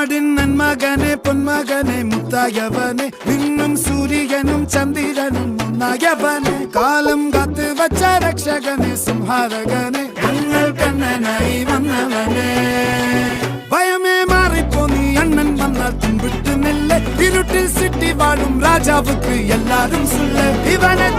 മകനെ പൊന്മകനെ മുത്തായവനെ നിന്നും സൂര്യനും ചന്ദ്രനും ഒന്നായവനെ കാലം കാത്ത് വച്ച രക്ഷകനെ സംഹാരകനെ ഞങ്ങൾ കണ്ണനായി വന്നവനെ. ഭയമേ മാറിപ്പോ നീ അണ്ണൻ വന്നാൽ തുമ്പിട്ട് നെല്ല് ഇരുട്ടിൽ സിറ്റി വാഴും രാജാവുക്ക് എല്ലാരും സുല്ല് ഇവനെ